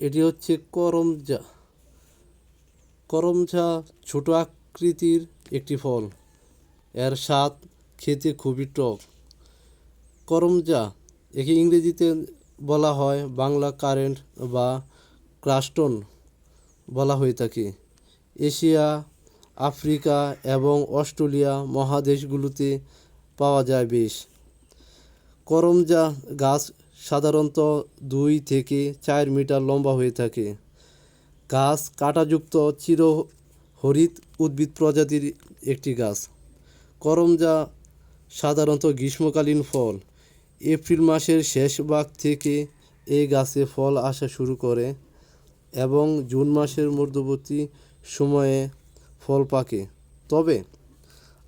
এটি হচ্ছে করমজা। করমজা ছোট আকৃতির একটি ফল। এর স্বাদ খেতে খুবই টক। করমজা একে ইংরেজিতে বলা হয় বাংলা কারেন্ট বা ক্রাস্টন বলা হয়ে থাকে। এশিয়া, আফ্রিকা এবং অস্ট্রেলিয়া মহাদেশগুলোতে পাওয়া যায় বেশ। করমজা গাছ সাধারণত দুই থেকে চার মিটার লম্বা হয়ে থাকে। গাছ কাঁটাযুক্ত চিরহরিৎ উদ্ভিদ প্রজাতির একটি গাছ। করমজা সাধারণত গ্রীষ্মকালীন ফল। এপ্রিল মাসের শেষ ভাগ থেকে এই গাছে ফল আসা শুরু করে এবং জুন মাসের মধ্যবর্তী সময়ে ফল পাকে। তবে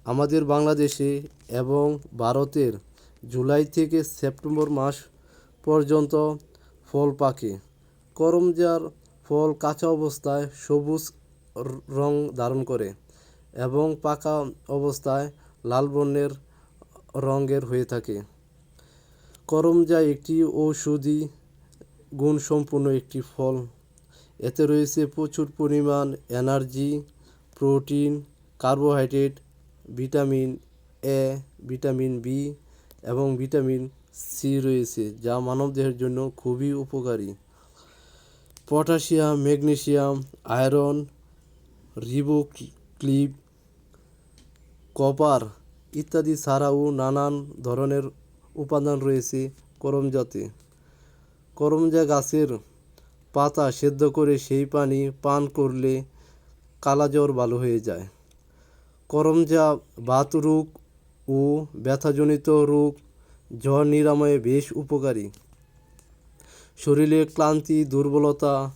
আমাদের বাংলাদেশে এবং ভারতের জুলাই থেকে সেপ্টেম্বর মাস পর্যন্ত ফল পাকে করমজার ফল কাঁচা অবস্থায় সবুজ র- ধারণ করে এবং পাকা অবস্থায় লাল বর্ণের রঙের হয়ে থাকে। করমজা একটি ঔষধি গুণসম্পন্ন একটি ফল। এতে রয়েছে প্রচুর পরিমাণ energy, protein, carbohydrate, vitamin A, vitamin B এবং ভিটামিন সি রয়েছে, যা মানবদেহের জন্য খুবই উপকারী। পটাশিয়াম, ম্যাগনেশিয়াম, আয়রন রিবোক্লিপ কপার ইত্যাদি ছাড়াও নানান ধরনের উপাদান রয়েছে করমজাতে। করমজা গাছের পাতা সেদ্ধ করে সেই পানি পান করলে কালাজ্বর ভালো হয়ে যায়। করমজা বাত রোগ ও ব্যথাজনিত রোগ জ্বর নিরাময়ে বেশ উপকারী। শরীরে ক্লান্তি, দুর্বলতা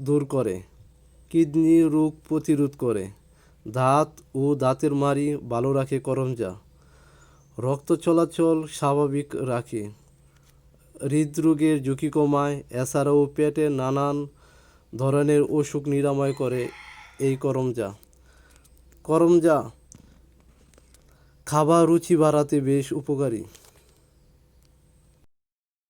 দূর করে, কিডনি রোগ প্রতিরোধ করে, দাঁত ও দাঁতের মাড়ি ভালো রাখে করমজা, রক্ত চলাচল স্বাভাবিক রাখে, হৃদরোগের ঝুঁকি কমায়, এছাড়াও পেটে নানান ধরনের অসুখ নিরাময় করে এই করমজা। করমজা খাবার রুচি বাড়াতে বেশ উপকারী।